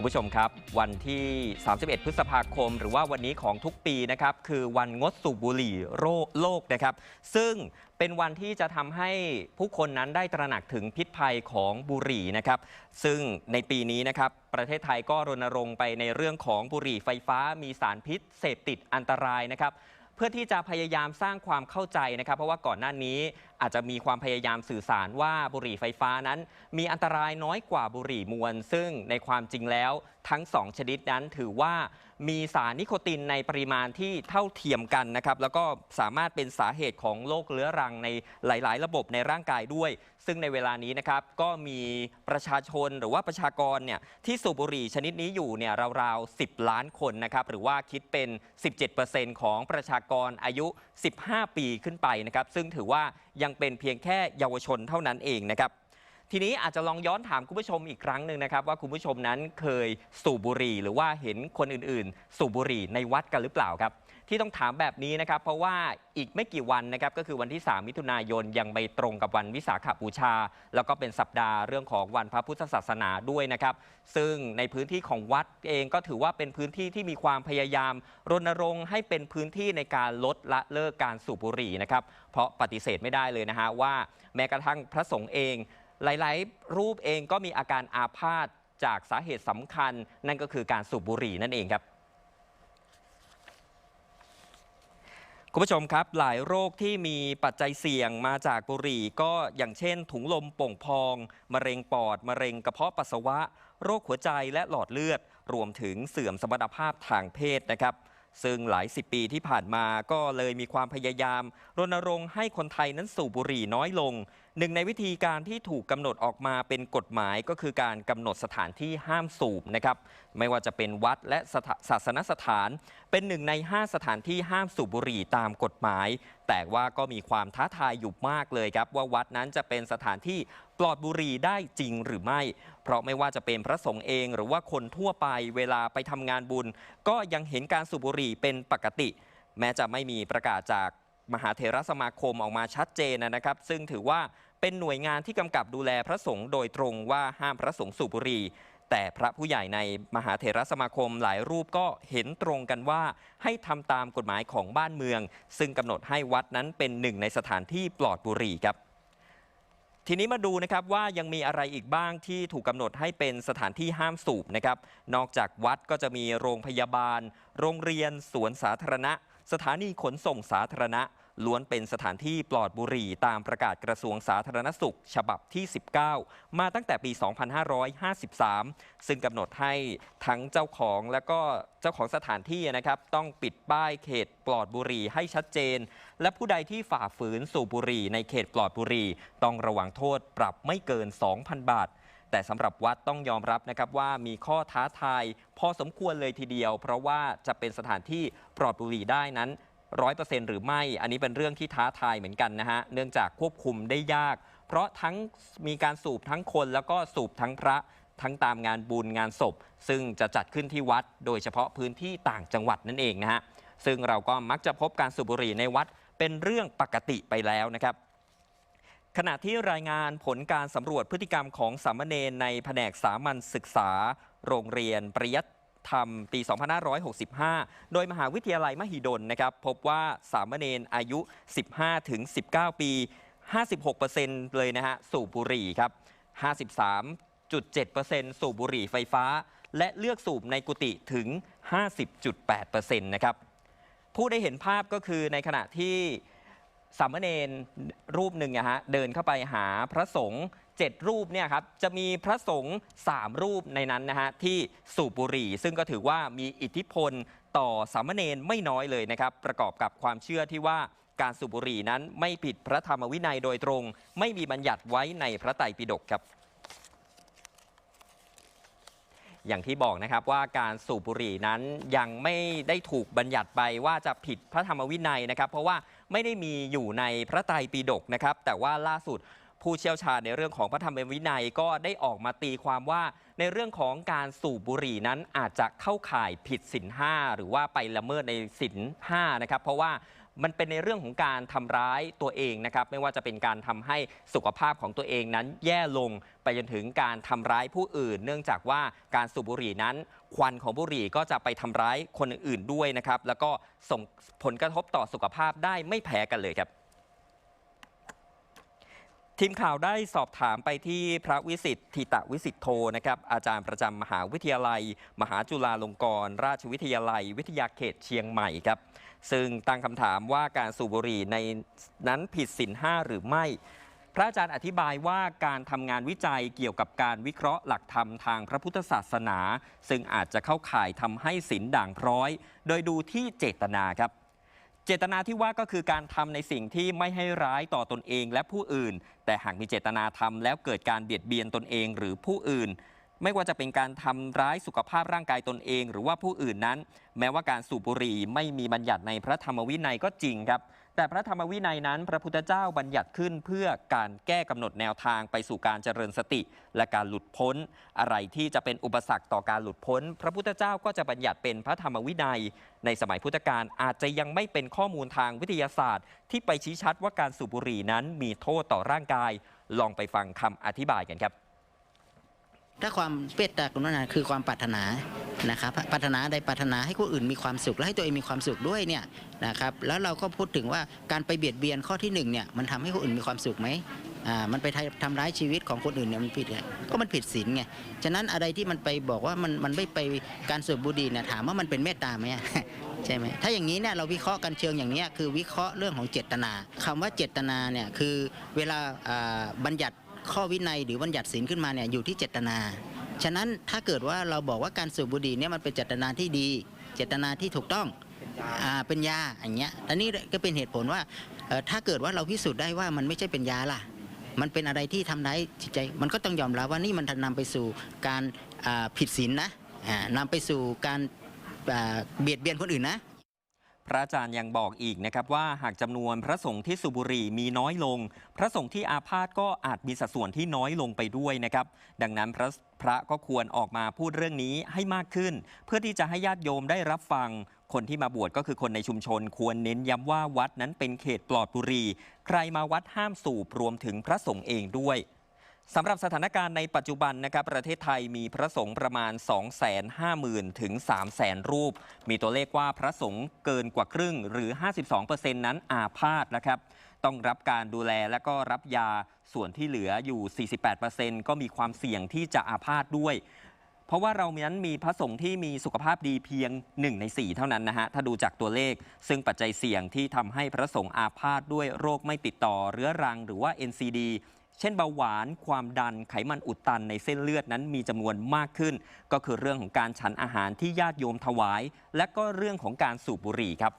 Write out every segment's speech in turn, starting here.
คุณผู้ชมครับ วันที่ 31 พฤษภาคม หรือว่าวันนี้ของทุกปีนะครับ คือวันงดสูบบุหรี่โรโลกนะครับ ซึ่งเป็นวันที่จะทำให้ผู้คนนั้นได้ตระหนักถึงพิษภัยของบุหรี่นะครับ ซึ่งในปีนี้นะครับ ประเทศไทยก็รณรงค์ไปในเรื่องของบุหรี่ไฟฟ้ามีสารพิษ เสพติดอันตรายนะครับ เพื่อที่จะพยายามสร้างความเข้าใจนะครับ เพราะว่าก่อนหน้านี้ อาจจะมีความพยายามสื่อสารว่าบุหรี่ไฟฟ้านั้น มีอันตรายน้อยกว่าบุหรี่มวล ซึ่งในความจริงแล้วทั้ง 2 ชนิดนั้นถือว่ามีสารนิโคตินในปริมาณที่เท่าเทียมกันนะครับ แล้วก็สามารถเป็นสาเหตุของโรคเรื้อรังในหลาย ๆ ระบบในร่างกายด้วย ซึ่งในเวลานี้นะครับก็มีประชาชนหรือว่าประชากรเนี่ยที่สูบบุหรี่ชนิดนี้อยู่เนี่ยราวๆ 10 ล้านคนนะครับ หรือว่าคิดเป็น 17%ของประชากรอายุ 15 ปีขึ้นไปนะครับ ซึ่งถือว่า ยังเป็นเพียงแค่เยาวชนเท่านั้นเองนะครับ ทีนี้อาจจะลองย้อนถามคุณผู้ชมอีกครั้งหนึ่งนะครับ ว่าคุณผู้ชมนั้นเคยสูบบุหรี่ หรือว่าเห็นคนอื่นๆ สูบบุหรี่ในวัดกันหรือเปล่าครับ ที่ต้องถามแบบนี้นะครับ เพราะว่าอีกไม่กี่วันนะครับก็คือวันที่ 3 มิถุนายนยังไปตรงกับวันวิสาขบูชา แล้วก็เป็นสัปดาห์เรื่องของวันพระพุทธศาสนาด้วยนะครับ ซึ่งในพื้นที่ของวัดเองก็ถือว่าเป็นพื้นที่ที่มีความพยายามรณรงค์ให้เป็นพื้นที่ในการลดละเลิกการสูบบุหรี่นะครับเพราะปฏิเสธไม่ได้เลยนะฮะว่า แม้กระทั่งพระสงฆ์เอง หลาย ๆ รูปเองก็มีอาการอาพาธจากสาเหตุสำคัญ นั่นก็คือการสูบบุหรี่นั่นเองครับคุณผู้ชมครับหลายโรคที่มีปัจจัยเสี่ยงมาจากบุหรี่ ก็อย่างเช่น ถุงลมโป่งพอง มะเร็งปอด มะเร็งกระเพาะปัสสาวะ โรคหัวใจและหลอดเลือด รวมถึงเสื่อมสมรรถภาพทางเพศนะครับ ซึ่งหลายสิบปีที่ผ่านมาก็เลยมีความพยายาม รณรงค์ให้คนไทยนั้นสูบบุหรี่น้อยลง หนึ่งในวิธีการที่ถูกกำหนดออกมาเป็นกฎหมายก็คือการกำหนดสถานที่ห้ามสูบนะครับไม่ว่าจะเป็นวัดและศาสนสถาน เป็นหนึ่งใน 5 สถานที่ห้ามสูบบุหรี่ตามกฎหมาย แต่ว่าก็มีความท้าทายอยู่มากเลยครับ ว่าวัดนั้นจะเป็นสถานที่ปลอดบุหรี่ได้จริงหรือไม่ เพราะไม่ว่าจะเป็นพระสงฆ์เองหรือว่าคนทั่วไปเวลาไปทำงานบุญ ก็ยังเห็นการสูบบุหรี่เป็นปกติ แม้จะไม่มีประกาศจากมหาเถรสมาคมออกมาชัดเจนนะครับ ซึ่งถือว่า เป็นหน่วยงานที่กำกับดูแลพระสงฆ์โดยตรงว่าห้ามพระสงฆ์สูบบุหรี่แต่พระผู้ใหญ่ในมหาเถรสมาคมหลายรูปก็เห็นตรงกันว่า ให้ทำตามกฎหมายของบ้านเมือง ซึ่งกำหนดให้วัดนั้นเป็นหนึ่งในสถานที่ปลอดบุหรี่ครับ ทีนี้มาดูนะครับว่ายังมีอะไรอีกบ้างที่ถูกกำหนดให้เป็นสถานที่ห้ามสูบนะครับ นอกจากวัดก็จะมีโรงพยาบาล โรงเรียน สวนสาธารณะ สถานีขนส่งสาธารณะ ล้วนเป็นสถานที่ปลอดบุหรี่ตามประกาศกระทรวงสาธารณสุข ฉบับที่ 19 มาตั้งแต่ปี 2553 ซึ่งกำหนดให้ทั้งเจ้าของและก็เจ้าของสถานที่นะครับต้องปิดป้ายเขตปลอดบุหรี่ให้ชัดเจน และผู้ใดที่ฝ่าฝืนสูบบุหรี่ในเขตปลอดบุหรี่ต้องระวังโทษปรับไม่เกิน 2,000 บาทแต่สำหรับวัดต้องยอมรับนะครับว่ามีข้อท้าทาย พอสมควรเลยทีเดียว เพราะว่าจะเป็นสถานที่ปลอดบุหรี่ได้นั้น ร้อยเปอร์เซ็นต์หรือไม่ อันนี้เป็นเรื่องที่ท้าทายเหมือนกันนะฮะ เนื่องจากควบคุมได้ยาก เพราะทั้งมีการสูบทั้งคนแล้วก็สูบทั้งพระทั้งตามงานบุญงานศพ ซึ่งจะจัดขึ้นที่วัด โดยเฉพาะพื้นที่ต่างจังหวัดนั่นเองนะฮะ ซึ่งเราก็มักจะพบการสูบบุหรี่ในวัดเป็นเรื่องปกติไปแล้วนะครับขณะที่รายงานผลการสำรวจพฤติกรรมของสามเณรในแผนกสามัญศึกษา โรงเรียนปริยัต ธรรม ปี 2565 โดยมหาวิทยาลัยมหิดลนะครับพบว่าสามเณรอายุ 15ถึง19 ปี 56%เลยนะฮะสูบบุหรี่ครับ 53.7%สูบบุหรี่ไฟฟ้า และเลือกสูบในกุฏิถึง 50.8%นะครับผู้ได้เห็นภาพก็คือในขณะที่สามเณรรูปหนึ่งอะฮะเดินเข้าไปหาพระสงฆ์ เจ็ดรูปเนี่ยครับจะมีพระสงฆ์สามรูปในนั้นนะฮะที่สูบบุหรี่ ซึ่งก็ถือว่ามีอิทธิพลต่อสามเณรไม่น้อยเลยนะครับ ประกอบกับความเชื่อที่ว่าการสูบบุหรี่นั้นไม่ผิดพระธรรมวินัยโดยตรง ไม่มีบัญญัติไว้ในพระไตรปิฎกครับ อย่างที่บอกนะครับว่าการสูบบุหรี่นั้นยังไม่ได้ถูกบัญญัติไปว่าจะผิดพระธรรมวินัยนะครับ เพราะว่าไม่ได้มีอยู่ในพระไตรปิฎกนะครับ แต่ว่าล่าสุด ผู้เชี่ยวชาญในเรื่องของพระธรรมวินัยก็ได้ออกมาตีความว่า ในเรื่องของการสูบบุหรี่นั้นอาจจะเข้าข่ายผิดศีลห้าหรือว่าไปละเมิดในศีลห้านะครับ เพราะว่ามันเป็นในเรื่องของการทำร้ายตัวเองนะครับ ไม่ว่าจะเป็นการทำให้สุขภาพของตัวเองนั้นแย่ลงไปจนถึงการทำร้ายผู้อื่น เนื่องจากว่าการสูบบุหรี่นั้น ควันของบุหรี่ก็จะไปทำร้ายคนอื่นด้วยนะครับ แล้วก็ส่งผลกระทบต่อสุขภาพได้ไม่แพ้กันเลยครับ ทีมข่าวได้สอบถามไปที่พระวิสิทธิ์ทิตะวิสิทธโธนะครับอาจารย์ประจำมหาวิทยาลัย มหาจุฬาลงกรณราชวิทยาลัย วิทยาเขตเชียงใหม่ครับซึ่งตั้งคำถามว่าการสูบบุหรี่ในนั้นผิดศีลห้าหรือไม่ พระอาจารย์อธิบายว่าการทำงานวิจัยเกี่ยวกับการวิเคราะห์หลักธรรมทางพระพุทธศาสนา ซึ่งอาจจะเข้าข่ายทำให้ศีลด่างพร้อย โดยดูที่เจตนาครับ เจตนาที่ว่าก็คือการทำในสิ่งที่ไม่ให้ร้ายต่อตนเองและผู้อื่น แต่หากมีเจตนาทำแล้วเกิดการเบียดเบียนตนเองหรือผู้อื่น ไม่ว่าจะเป็นการทำร้ายสุขภาพร่างกายตนเอง หรือว่าผู้อื่นนั้น แม้ว่าการสูบบุหรี่ไม่มีบัญญัติในพระธรรมวินัยก็จริงครับ แต่พระธรรมวินัยนั้น พระพุทธเจ้าบัญญัติขึ้นเพื่อการแก้กำหนดแนวทางไปสู่การเจริญสติ และการหลุดพ้น อะไรที่จะเป็นอุปสรรคต่อการหลุดพ้น พระพุทธเจ้าก็จะบัญญัติเป็นพระธรรมวินัย ในสมัยพุทธกาลอาจจะยังไม่เป็นข้อมูลทางวิทยาศาสตร์ ที่ไปชี้ชัดว่าการสูบบุหรี่นั้นมีโทษต่อร่างกาย ลองไปฟังคำอธิบายกันครับ ถ้าความเมตตากรุณาคือความปรารถนานะครับปรารถนาใดปรารถนาให้ผู้อื่นมีความสุขและให้ตัวเองมีความสุขด้วยเนี่ยนะครับแล้วเราก็พูดถึงว่าการไปเบียดเบียนข้อที่หนึ่งเนี่ยมันทำให้คนอื่นมีความสุขไหมอ่ามันไปทำร้ายชีวิตของคนอื่นเนี่ยมันผิดไงก็มันผิดศีลไงฉะนั้นอะไรที่มันไปบอกว่ามันมันไม่ไปการสูบบุหรี่เนี่ยถามว่ามันเป็นเมตตาไหมใช่ไหมถ้าอย่างนี้เนี่ยเราวิเคราะห์กันเชิงอย่างนี้คือวิเคราะห์เรื่องของเจตนาคำว่าเจตนาเนี่ยคือเวลาอ่าบัญญัติ ข้อวินัยหรือบัญญัติศีลขึ้นมาเนี่ยอยู่ที่เจตนา ฉะนั้นถ้าเกิดว่าเราบอกว่าการสูบบุหรี่เนี่ยมันเป็นเจตนาที่ดี เจตนาที่ถูกต้องอ่าเป็นยาอย่างเงี้ยอันนี้ก็เป็นเหตุผลว่าถ้าเกิดว่าเราพิสูจน์ได้ว่ามันไม่ใช่เป็นยาล่ะ มันเป็นอะไรที่ทำร้ายจิตใจ มันก็ต้องยอมรับว่านี่มันนำไปสู่การผิดศีลนะอ่านำไปสู่การเบียดเบียนคนอื่นนะ พระอาจารย์ยังบอกอีกนะครับว่าหากจำนวนพระสงฆ์ที่สูบบุหรี่มีน้อยลง พระสงฆ์ที่อาพาธก็อาจมีสัดส่วนที่น้อยลงไปด้วยนะครับ ดังนั้นพระพระก็ควรออกมาพูดเรื่องนี้ให้มากขึ้น เพื่อที่จะให้ญาติโยมได้รับฟัง คนที่มาบวชก็คือคนในชุมชน ควรเน้นย้ำว่าวัดนั้นเป็นเขตปลอดบุหรี่ใครมาวัดห้ามสูบรวมถึงพระสงฆ์เองด้วย สำหรับสถานการณ์ในปัจจุบันนะครับประเทศไทยมีพระสงฆ์ประมาณ 250,000 ถึง 300,000 รูป มีตัวเลขว่าพระสงฆ์เกินกว่าครึ่งหรือ 52%นั้นอาพาธนะครับ ต้องรับการดูแลและก็รับยาส่วนที่เหลืออยู่ 48%ก็มีความเสี่ยงที่จะอาพาธด้วย เพราะว่าเรานั้นมีพระสงฆ์ที่มีสุขภาพดีเพียง 1 ใน 4 เท่านั้นนะฮะถ้าดูจากตัวเลข ซึ่งปัจจัยเสี่ยงที่ทำให้พระสงฆ์อาพาธด้วยโรคไม่ติดต่อเรื้อรังหรือว่า NCD เช่นเบาหวาน ความดันไขมันอุดตันในเส้นเลือดนั้นมีจำนวนมากขึ้น ก็คือเรื่องของการฉันอาหารที่ญาติโยมถวาย และก็เรื่องของการสูบบุหรี่ครับ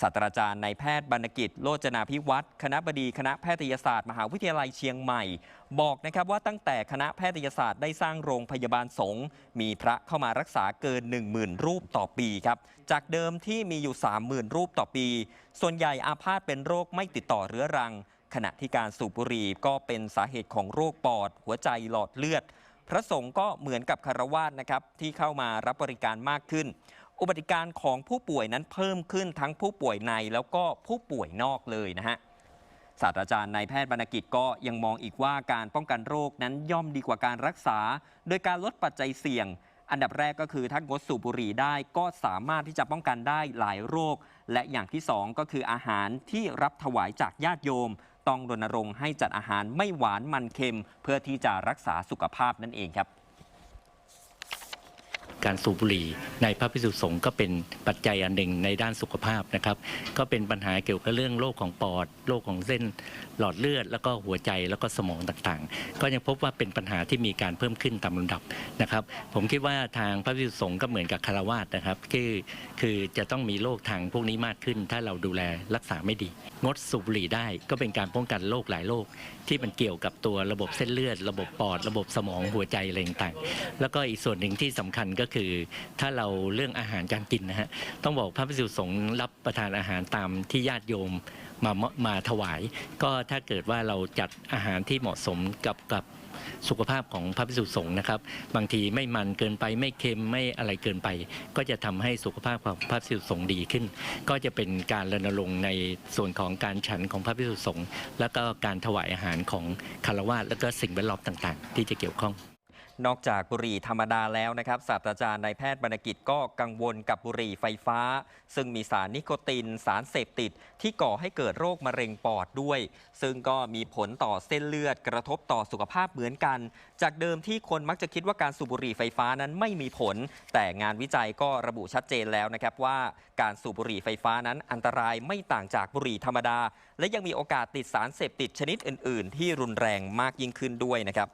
ศาสตราจารย์นายแพทย์บรรณกิจ โลจนาพิวัตรคณะบดีคณะแพทยศาสตร์ มหาวิทยาลัยเชียงใหม่ บอกนะครับว่าตั้งแต่คณะแพทยศาสตร์ได้สร้างโรงพยาบาลสงฆ์มีพระเข้ามารักษาเกิน 10,000 รูปต่อปีครับ จากเดิมที่มีอยู่ 30,000 รูปต่อปี ส่วนใหญ่อาพาธเป็นโรคไม่ติดต่อเรื้อรัง ขณะที่การสูบบุหรี่ก็เป็นสาเหตุของโรคปอด หัวใจหลอดเลือด พระสงฆ์ก็เหมือนกับคารวาสนะครับที่เข้ามารับบริการมากขึ้น อุบัติการของผู้ป่วยนั้นเพิ่มขึ้นทั้งผู้ป่วยในแล้วก็ผู้ป่วยนอกเลยนะฮะศาสตราจารย์นายแพทย์บรรณกิจก็ยังมองอีกว่าการป้องกันโรคนั้นย่อมดีกว่าการรักษา โดยการลดปัจจัยเสี่ยง อันดับแรกก็คือถ้างดสูบบุหรี่ได้ก็สามารถที่จะป้องกันได้หลายโรค และอย่างที่สองก็คืออาหารที่รับถวายจากญาติโยม ต้องรณรงค์ให้จัดอาหารไม่หวานมันเค็ม เพื่อที่จะรักษาสุขภาพนั่นเองครับ การสูบบุหรี่ในพระพิสุสงฆ์ก็เป็นปัจจัยอันหนึ่งในด้านสุขภาพนะครับ ก็เป็นปัญหาเกี่ยวกับเรื่องโรคของปอดโรคของเส้นหลอดเลือด แล้วก็หัวใจแล้วก็สมองต่างๆ ก็ยังพบว่าเป็นปัญหาที่มีการเพิ่มขึ้นตามลำดับนะครับ ผมคิดว่าทางพระพิสุสงฆ์ก็เหมือนกับคารวาสนะครับคือคือจะต้องมีโรคทางพวกนี้มากขึ้น ถ้าเราดูแลรักษาไม่ดี งดสูบบุหรี่ได้ก็เป็นการป้องกันโรคหลายโรคที่มันเกี่ยวกับตัวระบบเส้นเลือด ระบบปอด ระบบสมองหัวใจอะไรต่างๆแล้วก็อีกส่วนหนึ่งที่สำคัญก็คือ ถ้าเราเรื่องอาหารการกินนะฮะต้องบอกพระภิกษุสงฆ์รับประทานอาหารตามที่ญาติโยมมามาถวาย ก็ถ้าเกิดว่าเราจัดอาหารที่เหมาะสมกับกับ สุขภาพของพระพิสุสงฆ์นะครับ บางทีไม่มันเกินไปไม่เค็มไม่อะไรเกินไป ก็จะทำให้สุขภาพของพระพิสุสงฆ์ดีขึ้น ก็จะเป็นการรณรงค์ในส่วนของการฉันของพระพิสุสงฆ์แล้วก็การถวายอาหารของคารวะแล้วก็สิ่งแวดล้อมต่าง ๆ ที่จะเกี่ยวข้อง นอกจากบุหรี่ธรรมดาแล้วนะครับศาสตราจารย์นายแพทย์บรรณกิจก็กังวลกับบุหรี่ไฟฟ้า ซึ่งมีสารนิโคติน สารเสพติด ที่ก่อให้เกิดโรคมะเร็งปอดด้วย ซึ่งก็มีผลต่อเส้นเลือดกระทบต่อสุขภาพเหมือนกัน จากเดิมที่คนมักจะคิดว่าการสูบบุหรี่ไฟฟ้านั้นไม่มีผล แต่งานวิจัยก็ระบุชัดเจนแล้วนะครับว่าการสูบบุหรี่ไฟฟ้านั้นอันตรายไม่ต่างจากบุหรี่ธรรมดา และยังมีโอกาสติดสารเสพติดชนิดอื่น ๆ ที่รุนแรงมากยิ่งขึ้นด้วยนะครับ